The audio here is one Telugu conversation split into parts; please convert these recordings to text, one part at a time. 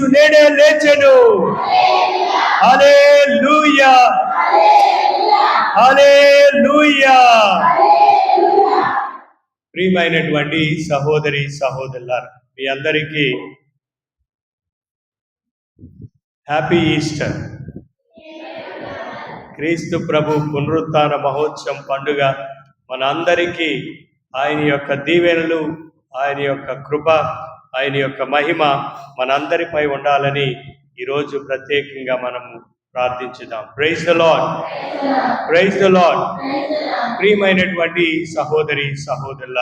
క్రీస్తు నేడే లేచెను. అలే లూయా అలే లూయా ప్రియమైనటువంటి సహోదరి సహోదరులారు మీ అందరికీ హ్యాపీ ఈస్టర్. క్రీస్తు ప్రభు పునరుత్న మహోత్సవం పండుగ మనందరికీ ఆయన యొక్క దీవెనలు ఆయన యొక్క కృప ఆయన యొక్క మహిమ మనందరిపై ఉండాలని ఈరోజు ప్రత్యేకంగా మనము ప్రార్థించుదాం. Praise the Lord praise the Lord ప్రియమైనటువంటి సహోదరి సహోదరుల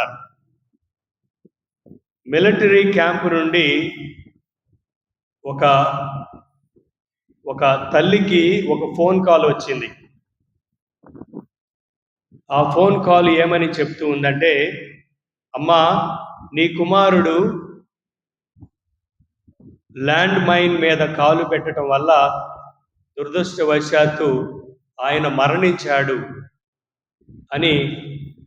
మిలిటరీ క్యాంప్ నుండి ఒక ఒక తల్లికి ఒక ఫోన్ కాల్ వచ్చింది. ఆ ఫోన్ కాల్ ఏమని చెప్తూ ఉందంటే అమ్మా నీ కుమారుడు ల్యాండ్ మైన్ మీద కాలు పెట్టడం వల్ల దురదృష్టవశాత్తు ఆయన మరణించాడు అని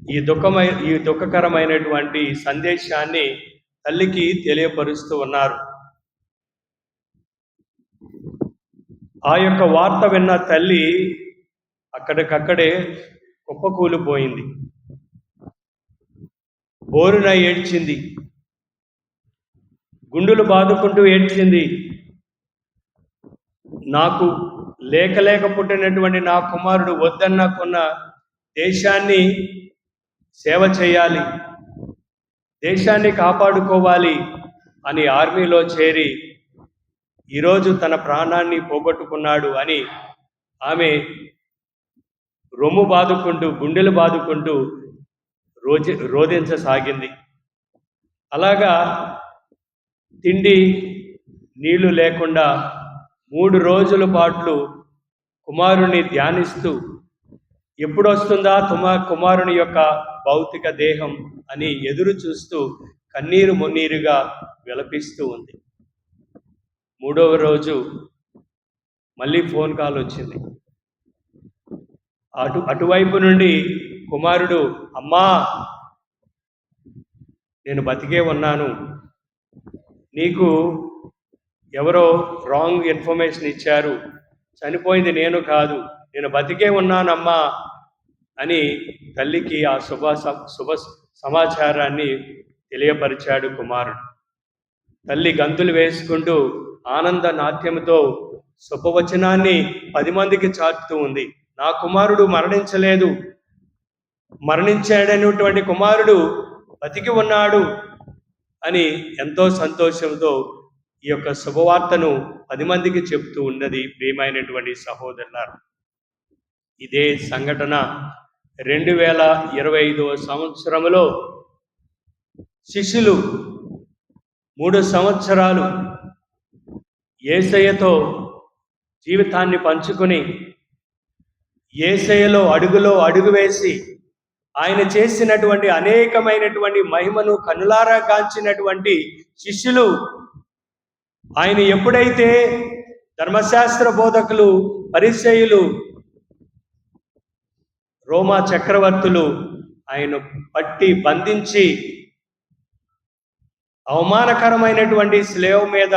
ఈ దుఃఖమై ఈ దుఃఖకరమైనటువంటి సందేశాన్ని తల్లికి తెలియపరుస్తూ ఉన్నారు. ఆ యొక్క వార్త విన్న తల్లి అక్కడికక్కడే కుప్పకూలిపోయింది. బోరున ఏడ్చింది. గుండెలు బాదుకుంటూ ఏడ్చింది. నాకు లేక లేక పుట్టినటువంటి నా కుమారుడు వద్దన్నకున్న దేశాన్ని సేవ చేయాలి దేశాన్ని కాపాడుకోవాలి అని ఆర్మీలో చేరి ఈరోజు తన ప్రాణాన్ని పోగొట్టుకున్నాడు అని ఆమె రొమ్ము బాదుకుంటూ గుండెలు బాదుకుంటూ రోజు రోధించసాగింది. అలాగా తిండి నీళ్ళు లేకుండా మూడు రోజుల పాటు కుమారుని ధ్యానిస్తూ ఎప్పుడొస్తుందా తుమ కుమారుని యొక్క భౌతిక దేహం అని ఎదురు చూస్తూ కన్నీరు మున్నీరుగా విలపిస్తూ ఉంది. మూడవ రోజు మళ్ళీ ఫోన్ కాల్ వచ్చింది. అటు అటువైపు నుండి కుమారుడు అమ్మా నేను బతికే ఉన్నాను. నీకు ఎవరో రాంగ్ ఇన్ఫర్మేషన్ ఇచ్చారు. చనిపోయింది నేను కాదు. నేను బతికే ఉన్నానమ్మా అని తల్లికి ఆ శుభ స- శుభ సమాచారాన్ని తెలియపరిచాడు కుమారుడు. తల్లి గంతులు వేసుకుంటూ ఆనంద నాట్యంతో శుభవచనాన్ని పది మందికి చాటుతూ ఉంది. నా కుమారుడు మరణించలేదు. మరణించాడనేటువంటి కుమారుడు బతికి ఉన్నాడు. అని ఎంతో సంతోషంతో ఈ యొక్క శుభవార్తను పది మందికి చెప్తూ ఉన్నది ప్రియమైనటువంటి సహోదరులారు. ఇదే సంఘటన రెండు వేల ఇరవై ఐదవ సంవత్సరములో శిష్యులు మూడు సంవత్సరాలు ఏసయ్యతో జీవితాన్ని పంచుకొని ఏసయ్యలో అడుగులో అడుగు వేసి ఆయన చేసినటువంటి అనేకమైనటువంటి మహిమను కనులారా కాంచినటువంటి శిష్యులు. ఆయన ఎప్పుడైతే ధర్మశాస్త్ర బోధకులు పరిచయులు రోమా చక్రవర్తులు ఆయన పట్టి బంధించి అవమానకరమైనటువంటి స్లేవ్ మీద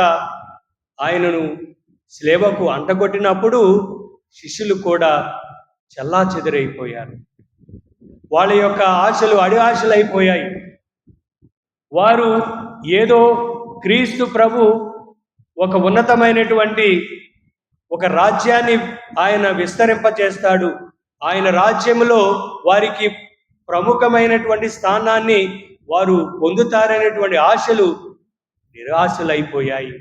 ఆయనను స్లేవకు అంటగొట్టినప్పుడు శిష్యులు కూడా చెల్లా చెదిరైపోయారు వాళ్ళ యొక్క ఆశలు అడి అయిపోయాయి వారు ఏదో క్రీస్తు ప్రభు ఒక ఉన్నతమైనటువంటి ఒక రాజ్యాన్ని ఆయన విస్తరింపచేస్తాడు. ఆయన రాజ్యములో వారికి ప్రముఖమైనటువంటి స్థానాన్ని వారు పొందుతారనేటువంటి ఆశలు నిరాశలైపోయాయి.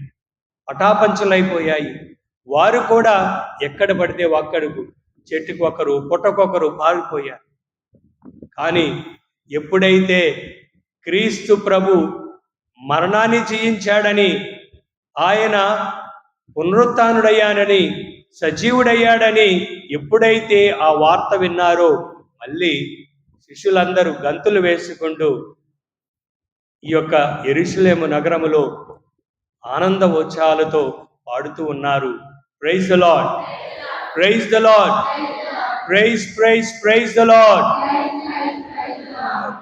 పటాపంచలైపోయాయి వారు కూడా ఎక్కడ పడితే ఒక్కడుకు చెట్టుకొకరు పుట్టకొకరు పారిపోయారు. కానీ ఎప్పుడైతే క్రీస్తు ప్రభు మరణాన్ని జయించాడని ఆయన పునరుత్డయ్యానని సజీవుడయ్యాడని ఎప్పుడైతే ఆ వార్త విన్నారో మళ్ళీ శిష్యులందరూ గంతులు వేసుకుంటూ ఈ యొక్క ఎరుసలేము నగరములో ఆనంద ఉత్సాహాలతో పాడుతూ ఉన్నారు. Praise the Lord praise the Lord praise praise praise the Lord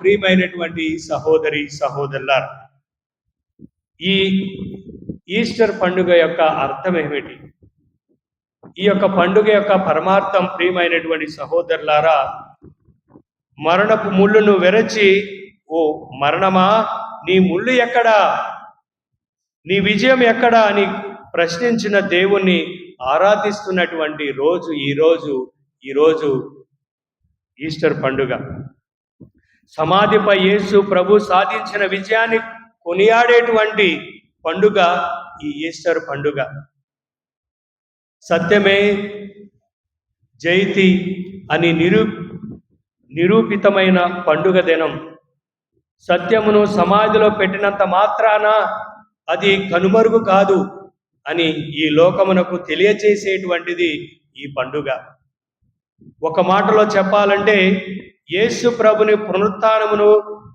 ప్రియమైనటువంటి సహోదరి సహోదరులారా ఈ ఈస్టర్ పండుగ యొక్క అర్థం ఏమిటి? ఈ యొక్క పండుగ యొక్క పరమార్థం ప్రియమైనటువంటి సహోదరులారా మరణపు ముళ్ళును వెరచి ఓ మరణమా? నీ ముళ్ళు ఎక్కడా? నీ విజయం ఎక్కడా? అని ప్రశ్నించిన దేవుణ్ణి ఆరాధిస్తున్నటువంటి రోజు ఈ రోజు ఈ రోజు ఈస్టర్ పండుగ. సమాధిపై యేసు ప్రభు సాధించిన విజయాన్ని కొనియాడేటువంటి పండుగ ఈ ఈస్టర్ పండుగ. సత్యమే జైతి అని నిరూ నిరూపితమైన పండుగ దినం. సత్యమును సమాధిలో పెట్టినంత మాత్రాన అది కనుమరుగు కాదు అని ఈ లోకమునకు తెలియచేసేటువంటిది ఈ పండుగ. ఒక మాటలో చెప్పాలంటే యేసు ప్రభుని పునరుత్నమును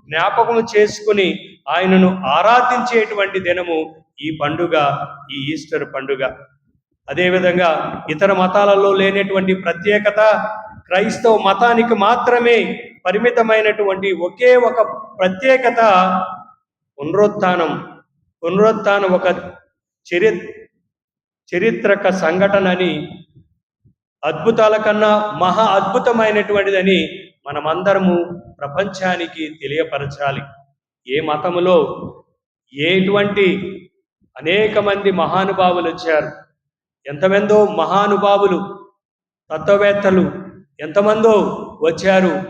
జ్ఞాపకము చేసుకుని ఆయనను ఆరాధించేటువంటి దినము ఈ పండుగ ఈ ఈస్టర్ పండుగ. అదేవిధంగా ఇతర మతాలలో లేనటువంటి ప్రత్యేకత క్రైస్తవ మతానికి మాత్రమే పరిమితమైనటువంటి ఒకే ఒక ప్రత్యేకత పునరుత్నం. పునరుత్నం ఒక చరి చరిత్రక సంఘటన అని అద్భుతాల కన్నా మహా అద్భుతమైనటువంటిదని మనమందరము ప్రపంచానికి తెలియపరచాలి. ఏ మతములో ఏటువంటి అనేక మంది మహానుభావులు వచ్చారు? ఎంతమందో మహానుభావులు తత్వవేత్తలు ఎంతమందో వచ్చారు?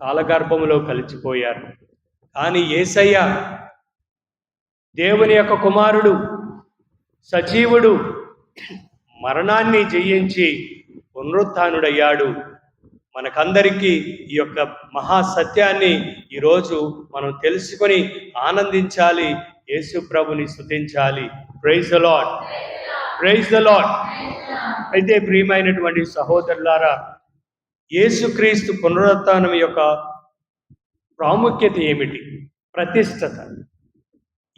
కాలగర్భములో కలిసిపోయారు. కానీ ఏసయ్య దేవుని యొక్క కుమారుడు సజీవుడు మరణాన్ని జయించి పునరుత్డయ్యాడు. మనకందరికీ ఈ యొక్క మహా సత్యాన్ని ఈరోజు మనం తెలుసుకొని ఆనందించాలి. యేసు ప్రభుని స్థుతించాలి praise the Lord praise the Lord అయితే ప్రియమైనటువంటి సహోదరులారా యేసుక్రీస్తు పునరుత్నం యొక్క ప్రాముఖ్యత ఏమిటి? ప్రతిష్టత.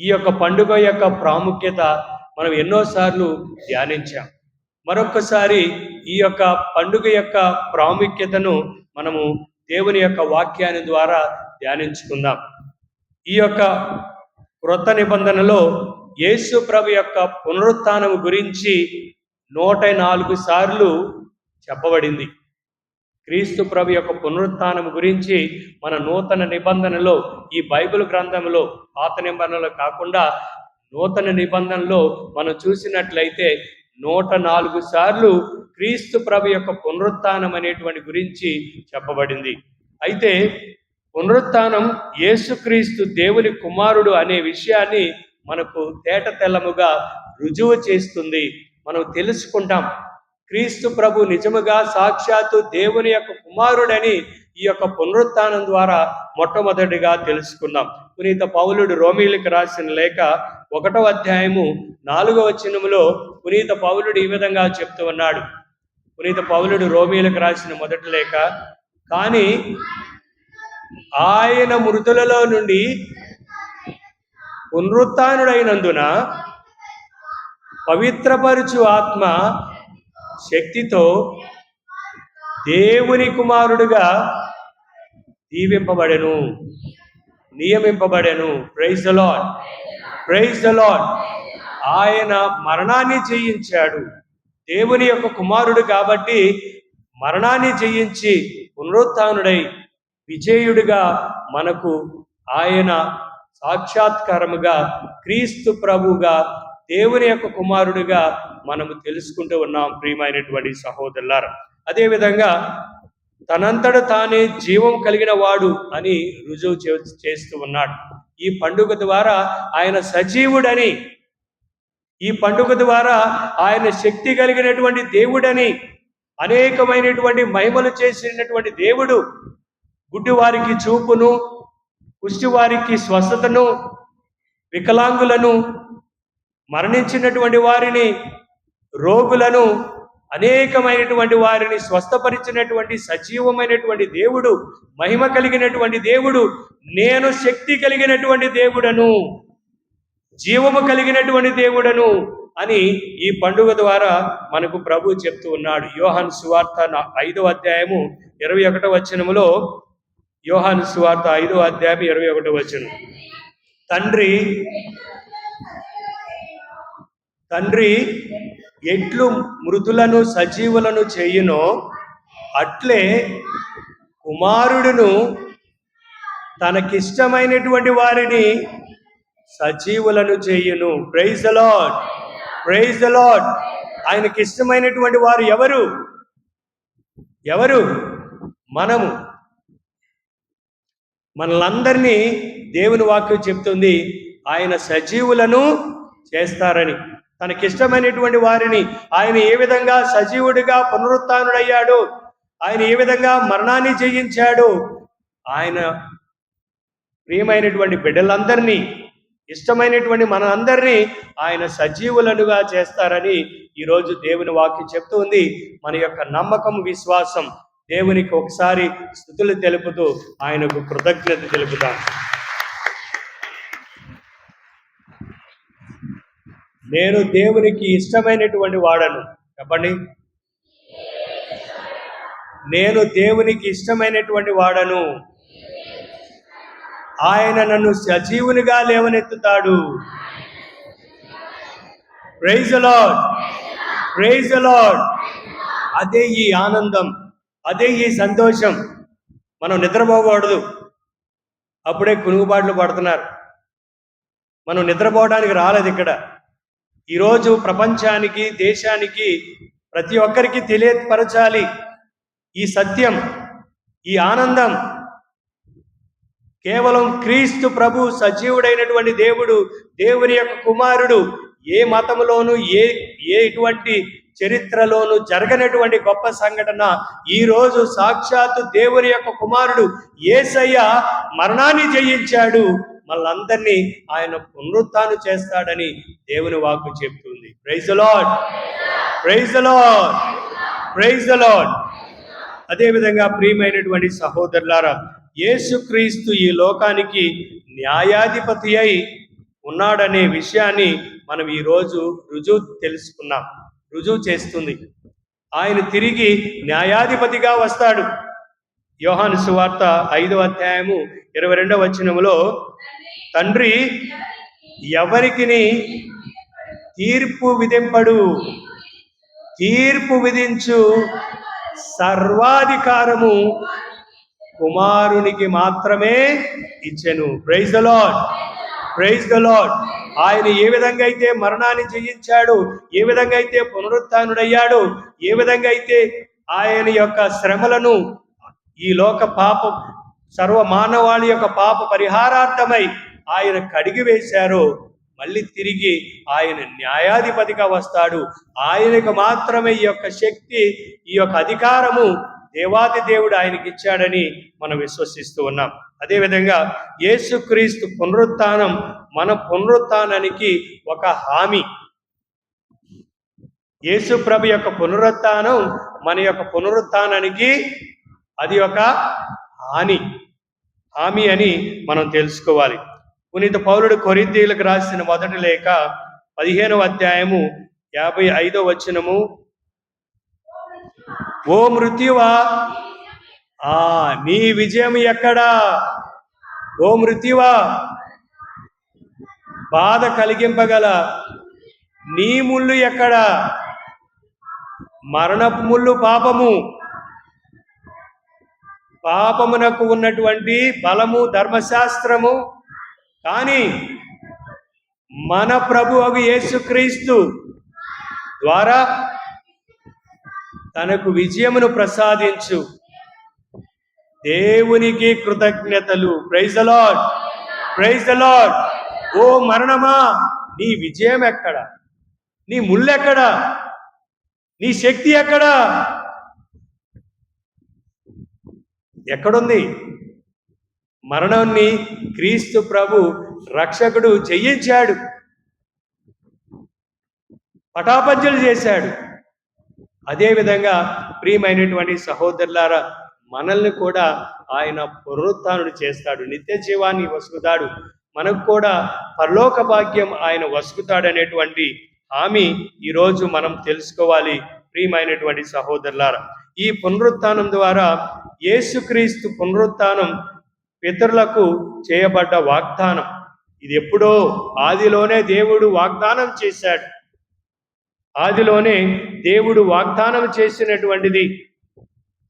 ఈ యొక్క పండుగ యొక్క ప్రాముఖ్యత మనం ఎన్నోసార్లు ధ్యానించాం. మరొకసారి ఈ యొక్క పండుగ యొక్క ప్రాముఖ్యతను మనము దేవుని యొక్క వాక్యాన్ని ద్వారా ధ్యానించుకుందాం. ఈ యొక్క క్రొత్త నిబంధనలో యేసు ప్రభు యొక్క పునరుత్థానం గురించి నూట నాలుగు సార్లు చెప్పబడింది. క్రీస్తు ప్రభు యొక్క పునరుత్థానం గురించి మన నూతన నిబంధనలో ఈ బైబిల్ గ్రంథంలో పాత నిబంధనలో కాకుండా నూతన నిబంధనలో మనం చూసినట్లయితే నూట నాలుగు సార్లు క్రీస్తు ప్రభు యొక్క పునరుత్థానం అనేటువంటి గురించి చెప్పబడింది. అయితే పునరుత్నం యేసుక్రీస్తు దేవుని కుమారుడు అనే విషయాన్ని మనకు తేట తెల్లముగా రుజువు చేస్తుంది. మనం తెలుసుకుంటాం. క్రీస్తు ప్రభు నిజముగా సాక్షాత్తు దేవుని యొక్క కుమారుడని ఈ యొక్క పునరుత్నం ద్వారా మొట్టమొదటిగా తెలుసుకుందాం పునీత పౌలుడు రోమిలకు రాసిన లేఖ ఒకటో అధ్యాయము నాలుగవ వచనములో పునీత పౌలుడు ఈ విధంగా చెప్తూ ఉన్నాడు. పునీత పౌలుడు రోమిలకు రాసిన మొదటి లేఖ కానీ ఆయన మృతులలో నుండి పునరుత్డైనందున పవిత్రపరుచు ఆత్మ శక్తితో దేవుని కుమారుడుగా దీవింపబడెను నియమింపబడెను. Praise the Lord praise the Lord ఆయన మరణాన్ని జయించాడు. దేవుని యొక్క కుమారుడు కాబట్టి మరణాన్ని జయించి పునరుత్డై విజయుడిగా మనకు ఆయన సాక్షాత్కారముగా క్రీస్తు ప్రభుగా దేవుని యొక్క కుమారుడిగా మనము తెలుసుకుంటూ ఉన్నాం ప్రియమైనటువంటి సహోదరులారా. అదేవిధంగా తనంతట తానే జీవం కలిగిన వాడు అని రుజువు చే- చేస్తూ ఉన్నాడు. ఈ పండుగ ద్వారా ఆయన సజీవుడని ఈ పండుగ ద్వారా ఆయన శక్తి కలిగినటువంటి దేవుడని అనేకమైనటువంటి మహిమలు చేసినటువంటి దేవుడు గుడ్డివారికి చూపును కుష్టివారికి స్వస్థతను వికలాంగులను మరణించినటువంటి వారిని రోగులను అనేకమైనటువంటి వారిని స్వస్థపరిచినటువంటి సజీవమైనటువంటి దేవుడు మహిమ కలిగినటువంటి దేవుడు నేను శక్తి కలిగినటువంటి దేవుడను జీవము కలిగినటువంటి దేవుడను అని ఈ పండుగ ద్వారా మనకు ప్రభు చెప్తూ ఉన్నాడు. యోహన్ సువార్త నా- ఐదో అధ్యాయము ఇరవై ఒకటో వచనములో యోహాన్ సువార్త ఐదో అధ్యాయం ఇరవై ఒకటో వచనం. తండ్రి తండ్రి ఎట్లు మృతులను సజీవులను చేయునో అట్లే కుమారుడును తనకిష్టమైనటువంటి వారిని సజీవులను చేయును. ప్రైజ్ అలాడ్ ప్రైజ్ ద ఆయనకి ఇష్టమైనటువంటి వారు ఎవరు? ఎవరు? మనము. మనలందరినీ దేవుని వాక్యం చెప్తుంది ఆయన సజీవులను చేస్తారని. తనకిష్టమైనటువంటి వారిని ఆయన ఏ విధంగా సజీవుడిగా పునరుత్డయ్యాడు ఆయన ఏ విధంగా మరణాన్ని జయించాడు ఆయన ప్రియమైనటువంటి బిడ్డలందరినీ ఇష్టమైనటువంటి మనందరినీ ఆయన సజీవులనుగా చేస్తారని ఈరోజు దేవుని వాక్యం చెప్తూ ఉంది మన యొక్క నమ్మకం విశ్వాసం దేవునికి ఒకసారి స్థుతులు తెలుపుతూ ఆయనకు కృతజ్ఞత తెలుపుతాం. నేను దేవునికి ఇష్టమైనటువంటి వాడను. చెప్పండి. నేను దేవునికి ఇష్టమైనటువంటి వాడను. ఆయన నన్ను సజీవునిగా లేవనెత్తుతాడు. ప్రైజ్ అలాడ్ ప్రైజ్ అలాడ్ అదే ఈ ఆనందం. అదే ఈ సంతోషం. మనం నిద్రపోకూడదు. అప్పుడే కునుగుబాట్లు పడుతున్నారు. మనం నిద్రపోవడానికి రాలేదు ఇక్కడ. ఈరోజు ప్రపంచానికి దేశానికి ప్రతి ఒక్కరికి తెలియపరచాలి. ఈ సత్యం ఈ ఆనందం కేవలం క్రీస్తు ప్రభు సజీవుడైనటువంటి దేవుడు దేవుని యొక్క కుమారుడు ఏ మతంలోనూ ఏ ఏ ఎటువంటి చరిత్రలోను జరగనటువంటి గొప్ప సంఘటన. ఈరోజు సాక్షాత్తు దేవుని యొక్క కుమారుడు ఏసయ్య మరణాన్ని జయించాడు. మళ్ళందరినీ ఆయన పునరుత్థానం చేస్తాడని దేవుని వాక్కు చెప్తుంది. Praise Lord praise Lord praise Lord అదేవిధంగా ప్రియమైనటువంటి సహోదరులారా యేసుక్రీస్తు ఈ లోకానికి న్యాయాధిపతి అయి ఉన్నాడనే విషయాన్ని మనం ఈరోజు రుజువు తెలుసుకున్నాం. రుజువు చేస్తుంది. ఆయన తిరిగి న్యాయాధిపతిగా వస్తాడు. యోహాను సువార్త ఐదవ అధ్యాయము ఇరవై రెండవ వచనములో తండ్రి ఎవరికి తీర్పు విధింపడు? తీర్పు విధించు సర్వాధికారము కుమారునికి మాత్రమే ఇచ్చెను. Praise the Lord praise the Lord ఆయన ఏ విధంగా అయితే మరణాన్ని జయించాడు ఏ విధంగా అయితే పునరుత్డయ్యాడు ఏ విధంగా అయితే ఆయన యొక్క శ్రమలను ఈ లోక పాప సర్వ మానవాళి యొక్క పాప పరిహారార్థమై ఆయన కడిగి వేశారో మళ్ళీ తిరిగి ఆయన న్యాయాధిపతిగా వస్తాడు. ఆయనకు మాత్రమే ఈ యొక్క శక్తి ఈ యొక్క అధికారము దేవాది దేవుడు ఆయనకి ఇచ్చాడని మనం విశ్వసిస్తూ ఉన్నాం. అదేవిధంగా యేసుక్రీస్తు పునరుత్నం మన పునరుత్నానికి ఒక హామీ. యేసు ప్రభు యొక్క పునరుత్నం మన యొక్క పునరుత్నానికి అది ఒక హాని. హామీ అని మనం తెలుసుకోవాలి. పునీత పౌరుడు కొరింథీయులకు రాసిన మొదటి లేఖ పదిహేనవ అధ్యాయము యాభై ఐదో వచనము. ఓ మృత్యువా ఆ నీ విజయం ఎక్కడా? ఓ మృత్యువా బాధ కలిగింపగల నీ ముళ్ళు ఎక్కడా? మరణపు ముళ్ళు పాపము. పాపమునకు ఉన్నటువంటి బలము ధర్మశాస్త్రము కానీ మన ప్రభు అగు యేసుక్రీస్తు ద్వారా తనకు విజయమును ప్రసాదించు. దేవునికి కృతజ్ఞతలు. ప్రైజ్ అలాడ్ ప్రైజ్ అలాడ్ ఓ మరణమా నీ విజయం ఎక్కడ? నీ ముళ్ళెక్కడ నీ శక్తి ఎక్కడ? ఎక్కడుంది? మరణాన్ని క్రీస్తు ప్రభు రక్షకుడు జయించాడు. పటాపంచలు చేశాడు. అదేవిధంగా ప్రియమైనటువంటి సహోదరులారా మనల్ని కూడా ఆయన పునరుత్డు చేస్తాడు. నిత్య జీవాన్ని వసుకుతాడు. మనకు కూడా పరలోక భాగ్యం ఆయన వసుకుతాడనేటువంటి హామీ ఈరోజు మనం తెలుసుకోవాలి ప్రియమైనటువంటి సహోదరులారా. ఈ పునరుత్నం ద్వారా యేసుక్రీస్తు పునరుత్నం పితరులకు చేయబడ్డ వాగ్దానం. ఇది ఎప్పుడో ఆదిలోనే దేవుడు వాగ్దానం చేశాడు. ఆదిలోనే దేవుడు వాగ్దానం చేసినటువంటిది.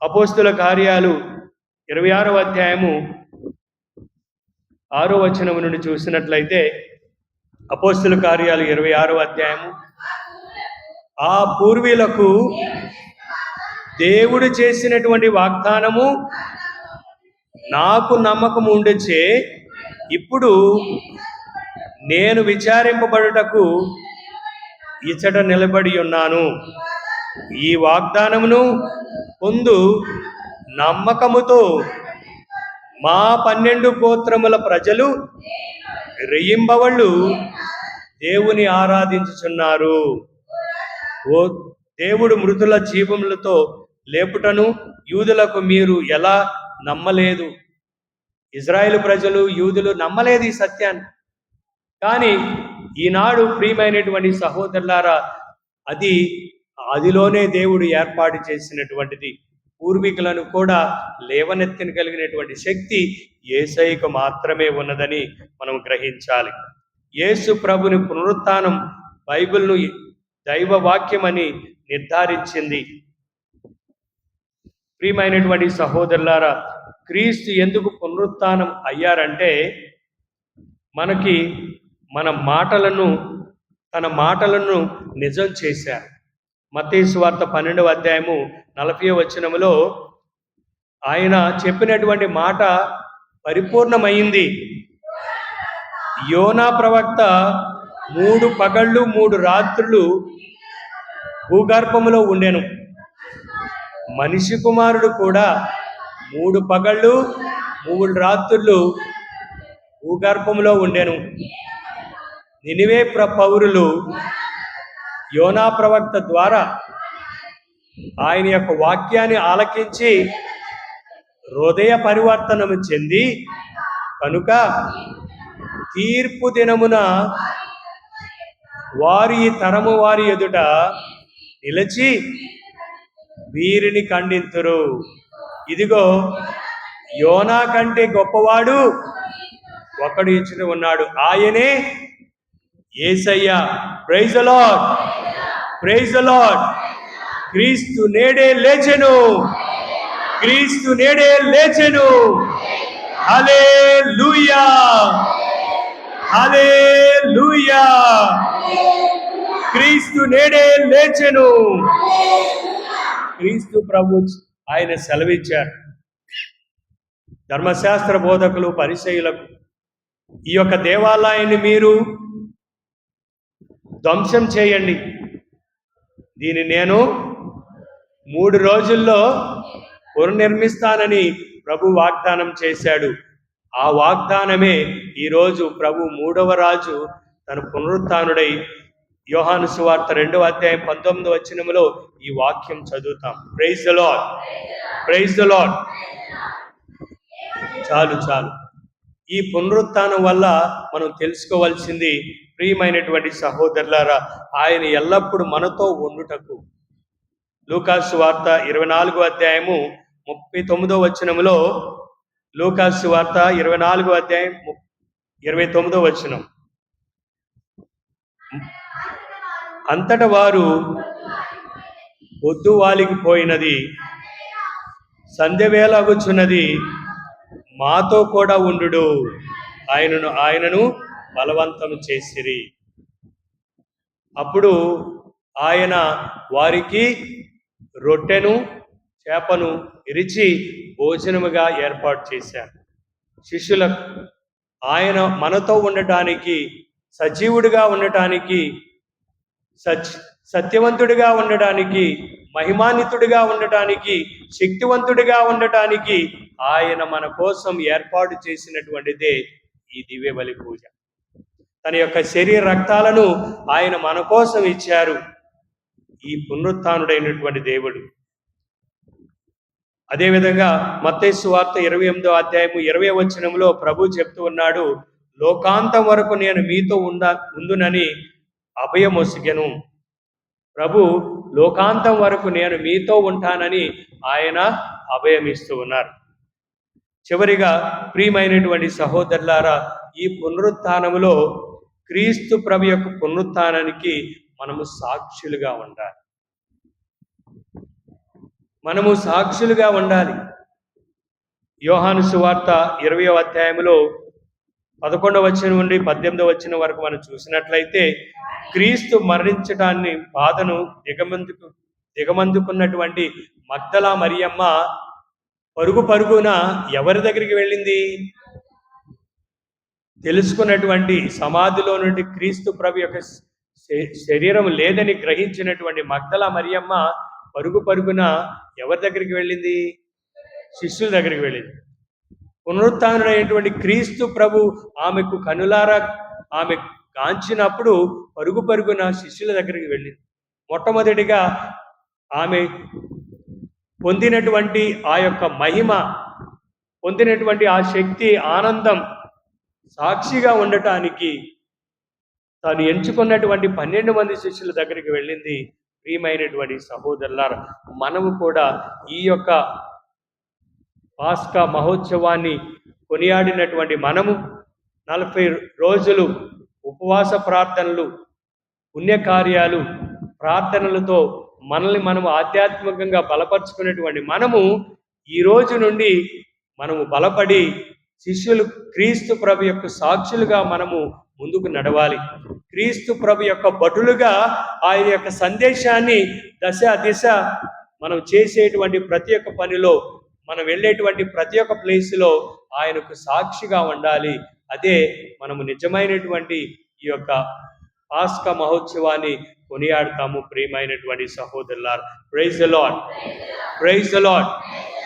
అపోస్తుల కార్యాలు ఇరవై ఆరో అధ్యాయము ఆరో వచనం నుండి చూసినట్లయితే అపోస్తుల కార్యాలు ఇరవై ఆరో అధ్యాయము. ఆ పూర్వీలకు దేవుడు చేసినటువంటి వాగ్దానము నాకు నమ్మకం ఉండొచ్చే ఇప్పుడు నేను విచారింపబడుటకు ఇచ్చట నిలబడి ఉన్నాను. ఈ వాగ్దానమును పొందు నమ్మకముతో మా పన్నెండు గోత్రముల ప్రజలు రెయ్యింబవళ్ళు దేవుని ఆరాధించుచున్నారు. ఓ దేవుడు మృతుల జీవములతో లేపుటను యూదులకు మీరు ఎలా నమ్మలేదు. ఇజ్రాయేల్ ప్రజలు యూదులు నమ్మలేదు ఈ సత్యాన్ని. కానీ ఈనాడు ప్రియమైనటువంటి సహోదరులారా అది అదిలోనే దేవుడు ఏర్పాటు చేసినటువంటిది. పూర్వీకులను కూడా లేవనెత్తిన కలిగినటువంటి శక్తి ఏసైకు మాత్రమే ఉన్నదని మనం గ్రహించాలి. యేసు ప్రభుని పునరుత్నం బైబిల్ను దైవ వాక్యమని నిర్ధారించింది. ప్రియమైనటువంటి సహోదరులారా క్రీస్తు ఎందుకు పునరుత్నం అయ్యారంటే మనకి మన మాటలను తన మాటలను నిజం చేశారు. మతేసు వార్త పన్నెండవ అధ్యాయము నలభై వచనములో ఆయన చెప్పినటువంటి మాట పరిపూర్ణమైంది. యోనా ప్రవక్త మూడు పగళ్ళు మూడు రాత్రులు భూగర్భములో ఉండెను. మనిషి కుమారుడు కూడా మూడు పగళ్ళు మూడు రాత్రులు భూగర్భంలో ఉండెను. నినివే ప్ర పౌరులు యోనా ప్రవక్త ద్వారా ఆయన యొక్క వాక్యాన్ని ఆలకించి హృదయ పరివర్తనము చెంది కనుక తీర్పు దినమున వారి తరము వారి ఎదుట నిలిచి వీరిని ఖండింతురు. ఇదిగో యోనా కంటే గొప్పవాడు ఒకడు ఇచ్చిన ఉన్నాడు. ఆయనే Yesayya. Praise Lord praise Lord Kreestu నేడే లేచెను. క్రీస్తు నేడే లేచెను. హలే లూయా హలే లూయా క్రీస్తు నేడే లేచెను. క్రీస్తు ప్రభు ఆయన సెలవిచ్చారు. ధర్మశాస్త్ర బోధకులు పరిచయులకు ఈ యొక్క దేవాలయాన్ని మీరు ధ్వంసం చేయండి. దీన్ని నేను మూడు రోజుల్లో పునర్నిర్మిస్తానని ప్రభు వాగ్దానం చేశాడు. ఆ వాగ్దానమే ఈరోజు ప్రభు మూడవ రాజు తన పునరుత్డై యోహాను సువార్త రెండవ అధ్యాయం పంతొమ్మిది వచనములో ఈ వాక్యం చదువుతాం. Praise the Lord praise the Lord చాలు చాలు. ఈ పునరుత్నం వల్ల మనం తెలుసుకోవాల్సింది ప్రియమైనటువంటి సహోదరులారా ఆయన ఎల్లప్పుడూ మనతో ఉండుటకు. లూకాసు వార్త ఇరవై నాలుగో అధ్యాయము ముప్పై తొమ్మిదో వచనములో లూకాసు వార్త ఇరవై నాలుగో అధ్యాయం ము- ఇరవై తొమ్మిదో వచనం. అంతట వారు పొద్దు వాలికిపోయినది పోయినది. సంధ్యవేళ మాతో కూడా ఉండు ఆయనను ఆయనను బలవంతం చేసిరి. అప్పుడు ఆయన వారికి రొట్టెను చేపను ఇరిచి భోజనముగా ఏర్పాటు చేశారు. శిష్యులకు ఆయన మనతో ఉండటానికి సజీవుడిగా ఉండటానికి సత్ సత్యవంతుడిగా ఉండటానికి మహిమాన్వితుడిగా ఉండటానికి శక్తివంతుడిగా ఉండటానికి ఆయన మన కోసం ఏర్పాటు చేసినటువంటిదే ఈ దివ్య బలి పూజ. తన యొక్క శరీర రక్తాలను ఆయన మన కోసం ఇచ్చారు ఈ పునరుత్డైనటువంటి దేవుడు. అదేవిధంగా మత్తైసు వార్త ఇరవై ఎనిమిదో అధ్యాయము ఇరవై వచనంలో ప్రభు చెప్తూ ఉన్నాడు లోకాంతం వరకు నేను మీతో ఉండ ఉందునని అభయమొసిగెను. ప్రభు లోకాంతం వరకు నేను మీతో ఉంటానని ఆయన అభయమిస్తూ ఉన్నారు. చివరిగా ప్రియమైనటువంటి సహోదరులారా ఈ పునరుత్నములో క్రీస్తు ప్రభు యొక్క పునరుత్నానికి మనము సాక్షులుగా ఉండాలి. మనము సాక్షులుగా ఉండాలి. యోహాను సువార్త ఇరవయో అధ్యాయంలో పదకొండవ వచ్చిన నుండి పద్దెనిమిదవ వచ్చిన వరకు మనం చూసినట్లయితే క్రీస్తు మరణించడాన్ని బాధను దిగమందుకు దిగమందుకున్నటువంటి మగ్దలా మరియమ్మ పరుగు పరుగున ఎవరి దగ్గరికి వెళ్ళింది? తెలుసుకున్నటువంటి సమాధిలో నుండి క్రీస్తు ప్రభు యొక్క శరీరం లేదని గ్రహించినటువంటి మగ్దల మరియమ్మ పరుగు పరుగున ఎవరి దగ్గరికి వెళ్ళింది? శిష్యుల దగ్గరికి వెళ్ళింది. పునరుత్డైనటువంటి క్రీస్తు ప్రభు ఆమెకు కనులారా ఆమె కాంచినప్పుడు పరుగు పరుగున శిష్యుల దగ్గరికి వెళ్ళింది. మొట్టమొదటిగా ఆమె పొందినటువంటి ఆ యొక్క మహిమ పొందినటువంటి ఆ శక్తి ఆనందం సాక్షిగా ఉండటానికి తాను ఎంచుకున్నటువంటి పన్నెండు మంది శిష్యుల దగ్గరికి వెళ్ళింది. ప్రియమైనటువంటి సహోదరులారా మనము కూడా ఈ యొక్క పాస్కా మహోత్సవాన్ని కొనియాడినటువంటి మనము నలభై రోజులు ఉపవాస ప్రార్థనలు పుణ్యకార్యాలు ప్రార్థనలతో మనల్ని మనము ఆధ్యాత్మికంగా బలపరుచుకునేటువంటి మనము ఈ రోజు నుండి మనము బలపడి శిష్యులు క్రీస్తు ప్రభు యొక్క సాక్షులుగా మనము ముందుకు నడవాలి. క్రీస్తు ప్రభు యొక్క భటులుగా ఆయన యొక్క సందేశాన్ని దశ దిశ మనం చేసేటువంటి ప్రతి ఒక్క పనిలో మనం వెళ్ళేటువంటి ప్రతి ఒక్క ప్లేస్లో ఆయనకు సాక్షిగా ఉండాలి. అదే మనము నిజమైనటువంటి ఈ యొక్క పాస్క మహోత్సవాన్ని కొనియాడతాము ప్రియమైనటువంటి సహోదరులారు. Praise the Lord praise Lord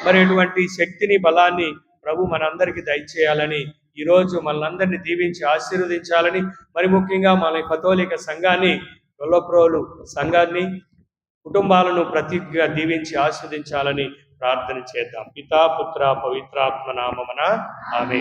మరి ఇటువంటి శక్తిని బలాన్ని ప్రభు మనందరికీ దయచేయాలని ఈరోజు మనందరినీ దీవించి ఆశీర్వదించాలని మరి ముఖ్యంగా మన కథోలిక సంఘాన్ని గొల్లప్రోలు సంఘాన్ని కుటుంబాలను ప్రతిగా దీవించి ఆస్వాదించాలని ప్రార్థన చేద్దాం. పితా పుత్ర పవిత్రాత్మ నామమున ఆమె